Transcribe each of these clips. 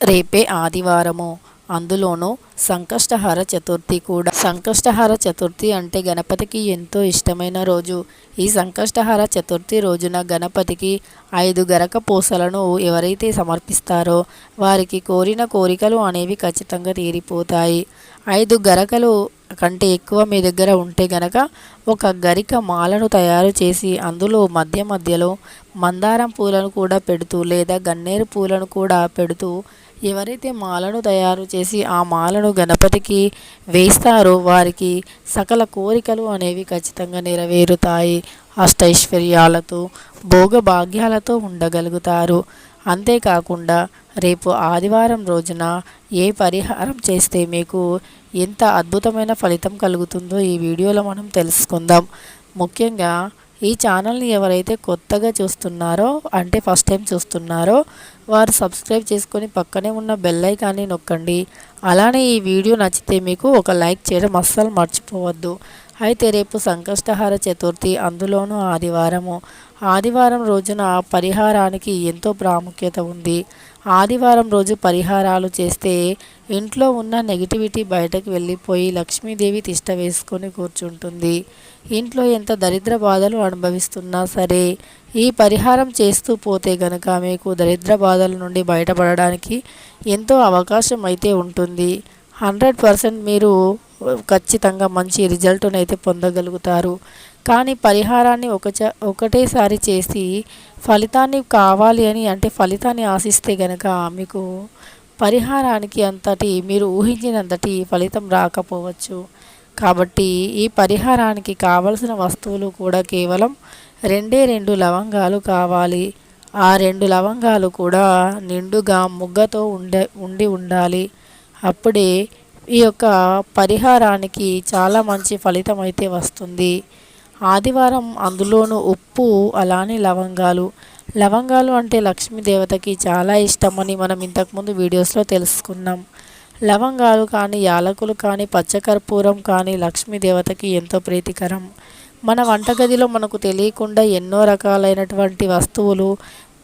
రేపే ఆదివారము. అందులోనూ సంకష్టహార చతుర్థి కూడా. సంకష్టహార చతుర్థి అంటే గణపతికి ఎంతో ఇష్టమైన రోజు. ఈ సంకష్టహార చతుర్థి రోజున గణపతికి ఐదు గరక పూసలను ఎవరైతే సమర్పిస్తారో వారికి కోరిన కోరికలు అనేవి ఖచ్చితంగా తీరిపోతాయి. ఐదు గరకలు కంటే ఎక్కువ మీ దగ్గర ఉంటే గనక ఒక గరిక మాలను తయారు చేసి అందులో మధ్య మధ్యలో మందారం పూలను కూడా పెడుతూ లేదా గన్నేరు పూలను కూడా పెడుతూ ఎవరైతే మాలను తయారు చేసి ఆ మాలను గణపతికి వేస్తారో వారికి సకల కోరికలు అనేవి ఖచ్చితంగా నెరవేరుతాయి. అష్టైశ్వర్యాలతో భోగభాగ్యాలతో ఉండగలుగుతారు. అంతేకాకుండా రేపు ఆదివారం రోజున ఏ పరిహారం చేస్తే మీకు ఎంత అద్భుతమైన ఫలితం కలుగుతుందో ఈ వీడియోలో మనం తెలుసుకుందాం. ముఖ్యంగా ఈ ఛానల్ని ఎవరైతే కొత్తగా చూస్తున్నారో అంటే ఫస్ట్ టైం చూస్తున్నారో వారు సబ్స్క్రైబ్ చేసుకొని పక్కనే ఉన్న బెల్ ఐకాన్ని నొక్కండి. అలానే ఈ వీడియో నచ్చితే మీకు ఒక లైక్ చేయడం అస్సలు మర్చిపోవద్దు. అయితే రేపు సంకష్టహార చతుర్థి అందులోనూ ఆదివారము. ఆదివారం రోజున పరిహారానికి ఎంతో ప్రాముఖ్యత ఉంది. ఆదివారం రోజు పరిహారాలు చేస్తే ఇంట్లో ఉన్న నెగిటివిటీ బయటకు వెళ్ళిపోయి లక్ష్మీదేవి తిష్ట వేసుకొని కూర్చుంటుంది. ఇంట్లో ఎంత దరిద్ర బాధలు అనుభవిస్తున్నా సరే ఈ పరిహారం చేస్తూ పోతే గనక మీకు దరిద్ర బాధల నుండి బయటపడడానికి ఎంతో అవకాశం అయితే ఉంటుంది. హండ్రెడ్ పర్సెంట్ మీరు ఖచ్చితంగా మంచి రిజల్ట్ను అయితే పొందగలుగుతారు. కానీ పరిహారాన్ని ఒక ఒకటేసారి చేసి ఫలితాన్ని కావాలి అని అంటే ఫలితాన్ని ఆశిస్తే గనక మీకు పరిహారానికి అంతటి మీరు ఊహించినంతటి ఫలితం రాకపోవచ్చు. కాబట్టి ఈ పరిహారానికి కావలసిన వస్తువులు కూడా కేవలం రెండే రెండు లవంగాలు కావాలి. ఆ రెండు లవంగాలు కూడా నిండుగా ముగ్గతో ఉండే ఉండి ఉండాలి. అప్పుడే ఈ యొక్క పరిహారానికి చాలా మంచి ఫలితం అయితే వస్తుంది. ఆదివారం అందులోనూ ఉప్పు అలానే లవంగాలు. లవంగాలు అంటే లక్ష్మీదేవతకి చాలా ఇష్టమని మనం ఇంతకుముందు వీడియోస్లో తెలుసుకున్నాం. లవంగాలు కానీ యాలకులు కానీ పచ్చకర్పూరం కానీ లక్ష్మీదేవతకి ఎంతో ప్రీతికరం. మన వంటగదిలో మనకు తెలియకుండా ఎన్నో రకాలైనటువంటి వస్తువులు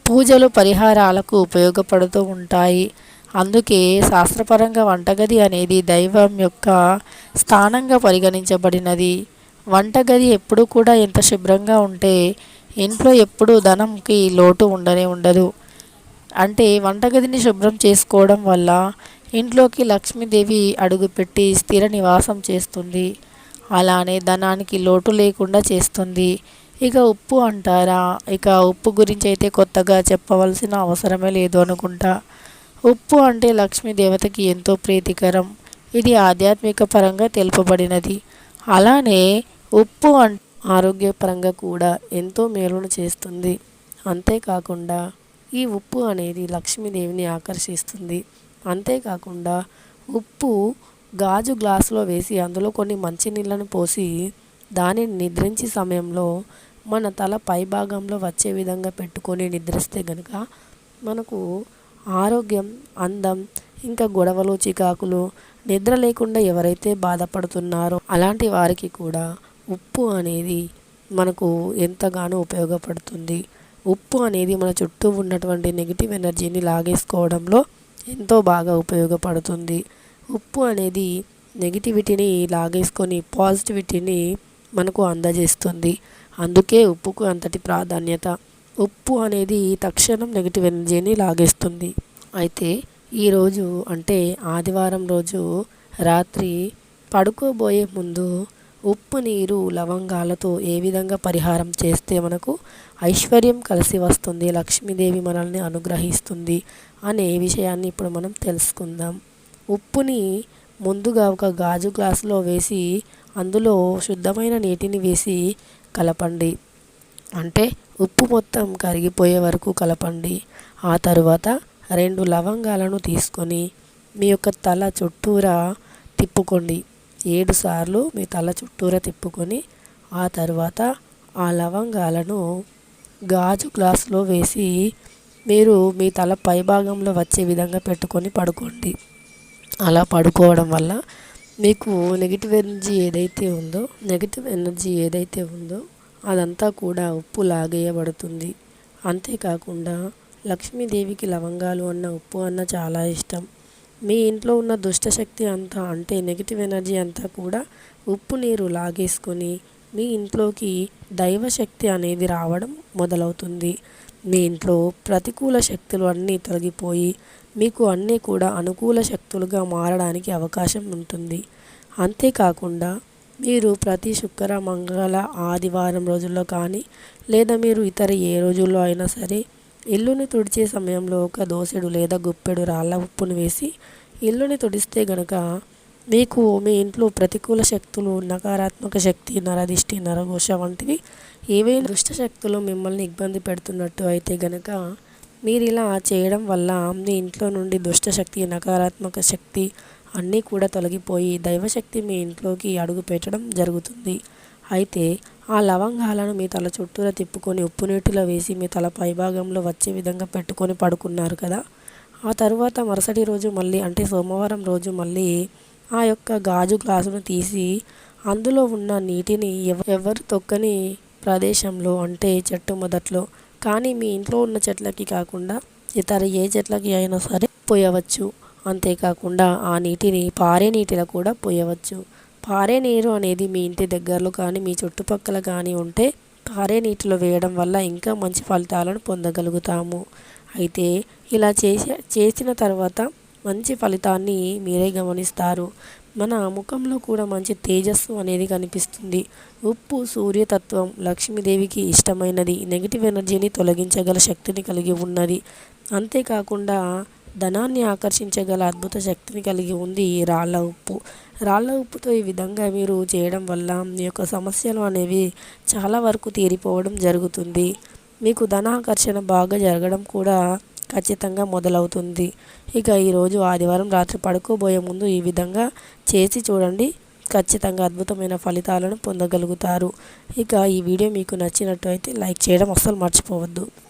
పూజలు పరిహారాలకు ఉపయోగపడుతూ ఉంటాయి. అందుకే శాస్త్రపరంగా వంటగది అనేది దైవం యొక్క స్థానంగా పరిగణించబడినది. వంటగది ఎప్పుడు కూడా ఎంత శుభ్రంగా ఉంటే ఇంట్లో ఎప్పుడు ధనంకి లోటు ఉండనే ఉండదు. అంటే వంటగదిని శుభ్రం చేసుకోవడం వల్ల ఇంట్లోకి లక్ష్మీదేవి అడుగుపెట్టి స్థిర నివాసం చేస్తుంది. అలానే ధనానికి లోటు లేకుండా చేస్తుంది. ఇక ఉప్పు అంటారా? ఇక ఉప్పు గురించి అయితే కొత్తగా చెప్పవలసిన అవసరమే లేదు అనుకుంటా. ఉప్పు అంటే లక్ష్మీ దేవతకి ఎంతో ప్రీతికరం. ఇది ఆధ్యాత్మిక పరంగా తెలుపబడినది. అలానే ఉప్పు అం ఆరోగ్యపరంగా కూడా ఎంతో మేలును చేస్తుంది. అంతేకాకుండా ఈ ఉప్పు అనేది లక్ష్మీదేవిని ఆకర్షిస్తుంది. అంతేకాకుండా ఉప్పు గాజు గ్లాసులో వేసి అందులో కొన్ని మంచినీళ్ళను పోసి దానిని నిద్రించే సమయంలో మన తల పైభాగంలో వచ్చే విధంగా పెట్టుకొని నిద్రిస్తే గనుక మనకు ఆరోగ్యం అందం ఇంకా గొడవలు చికాకులు నిద్ర లేకుండా ఎవరైతే బాధపడుతున్నారో అలాంటి వారికి కూడా ఉప్పు అనేది మనకు ఎంతగానో ఉపయోగపడుతుంది. ఉప్పు అనేది మన చుట్టూ ఉన్నటువంటి నెగిటివ్ ఎనర్జీని లాగేసుకోవడంలో ఎంతో బాగా ఉపయోగపడుతుంది. ఉప్పు అనేది నెగిటివిటీని లాగేసుకొని పాజిటివిటీని మనకు అందజేస్తుంది. అందుకే ఉప్పుకు అంతటి ప్రాధాన్యత. ఉప్పు అనేది తక్షణం నెగిటివ్ ఎనర్జీని లాగేస్తుంది. అయితే ఈరోజు అంటే ఆదివారం రోజు రాత్రి పడుకోబోయే ముందు ఉప్పు నీరు లవంగాలతో ఏ విధంగా పరిహారం చేస్తే మనకు ఐశ్వర్యం కలిసి వస్తుంది లక్ష్మీదేవి మనల్ని అనుగ్రహిస్తుంది అనే విషయాన్ని ఇప్పుడు మనం తెలుసుకుందాం. ఉప్పుని ముందుగా ఒక గాజు గ్లాసులో వేసి అందులో శుద్ధమైన నీటిని వేసి కలపండి. అంటే ఉప్పు మొత్తం కరిగిపోయే వరకు కలపండి. ఆ తరువాత రెండు లవంగాలను తీసుకొని మీ యొక్క తల చుట్టూరా తిప్పుకోండి. ఏడు సార్లు మీ తల చుట్టూరా తిప్పుకొని ఆ తర్వాత ఆ లవంగాలను గాజు గ్లాసులో వేసి మీరు మీ తల పైభాగంలో వచ్చే విధంగా పెట్టుకొని పడుకోండి. అలా పడుకోవడం వల్ల మీకు నెగిటివ్ ఎనర్జీ ఏదైతే ఉందో నెగిటివ్ ఎనర్జీ ఏదైతే ఉందో అదంతా కూడా ఉప్పు లాగేయబడుతుంది. అంతేకాకుండా లక్ష్మీదేవికి లవంగాలు అన్న ఉప్పు అన్న చాలా ఇష్టం. మీ ఇంట్లో ఉన్న దుష్టశక్తి అంతా అంటే నెగిటివ్ ఎనర్జీ అంతా కూడా ఉప్పు నీరు లాగేసుకొని మీ ఇంట్లోకి దైవశక్తి అనేది రావడం మొదలవుతుంది. మీ ఇంట్లో ప్రతికూల శక్తులు అన్నీ తొలగిపోయి మీకు అన్నీ కూడా అనుకూల శక్తులుగా మారడానికి అవకాశం ఉంటుంది. అంతేకాకుండా మీరు ప్రతి శుక్ర మంగళ ఆదివారం రోజుల్లో కానీ లేదా మీరు ఇతర ఏ రోజుల్లో అయినా సరే ఇల్లుని తుడిచే సమయంలో ఒక దోసెడు లేదా గుప్పెడు రాళ్ళ ఉప్పును వేసి ఇల్లుని తుడిస్తే గనక మీకు మీ ఇంట్లో ప్రతికూల శక్తులు నకారాత్మక శక్తి నరదిష్టి నరఘోష వంటివి ఏవైనా దుష్ట శక్తులు మిమ్మల్ని ఇబ్బంది పెడుతున్నట్టు అయితే గనక మీరు ఇలా చేయడం వల్ల మీ ఇంట్లో నుండి దుష్ట శక్తి నకారాత్మక శక్తి అన్నీ కూడా తొలగిపోయి దైవశక్తి మీ ఇంట్లోకి అడుగు పెట్టడం జరుగుతుంది. అయితే ఆ లవంగాలను మీ తల చుట్టూరా తిప్పుకొని ఉప్పు నీటిలో వేసి మీ తల పైభాగంలో వచ్చే విధంగా పెట్టుకొని పడుకున్నారు కదా. ఆ తర్వాత మరుసటి రోజు మళ్ళీ అంటే సోమవారం రోజు మళ్ళీ ఆ యొక్క గాజు గ్లాసును తీసి అందులో ఉన్న నీటిని ఎవరు తొక్కని ప్రదేశంలో అంటే చెట్టు మొదట్లో కానీ మీ ఇంట్లో ఉన్న చెట్లకి కాకుండా ఇతర ఏ చెట్లకి అయినా సరే పోయవచ్చు. అంతేకాకుండా ఆ నీటిని పారే నీటిలో కూడా పోయవచ్చు. పారే నీరు అనేది మీ ఇంటి దగ్గరలో కానీ మీ చుట్టుపక్కల కానీ ఉంటే పారే నీటిలో వేయడం వల్ల ఇంకా మంచి ఫలితాలను పొందగలుగుతాము. అయితే ఇలా చేసి చేసిన తర్వాత మంచి ఫలితాన్ని మీరే గమనిస్తారు. మన ముఖంలో కూడా మంచి తేజస్సు అనేది కనిపిస్తుంది. ఉప్పు సూర్యతత్వం లక్ష్మీదేవికి ఇష్టమైనది నెగిటివ్ ఎనర్జీని తొలగించగల శక్తిని కలిగి ఉన్నది. అంతేకాకుండా ధనాన్ని ఆకర్షించగల అద్భుత శక్తిని కలిగి ఉంది ఈ రాళ్ళ ఉప్పు. రాళ్ళ ఉప్పుతో ఈ విధంగా మీరు చేయడం వల్ల మీ యొక్క సమస్యలు అనేవి చాలా వరకు తీరిపోవడం జరుగుతుంది. మీకు ధనాకర్షణ బాగా జరగడం కూడా ఖచ్చితంగా మొదలవుతుంది. ఇక ఈరోజు ఆదివారం రాత్రి పడుకోబోయే ముందు ఈ విధంగా చేసి చూడండి. ఖచ్చితంగా అద్భుతమైన ఫలితాలను పొందగలుగుతారు. ఇక ఈ వీడియో మీకు నచ్చినట్టు అయితే లైక్ చేయడం అస్సలు మర్చిపోవద్దు.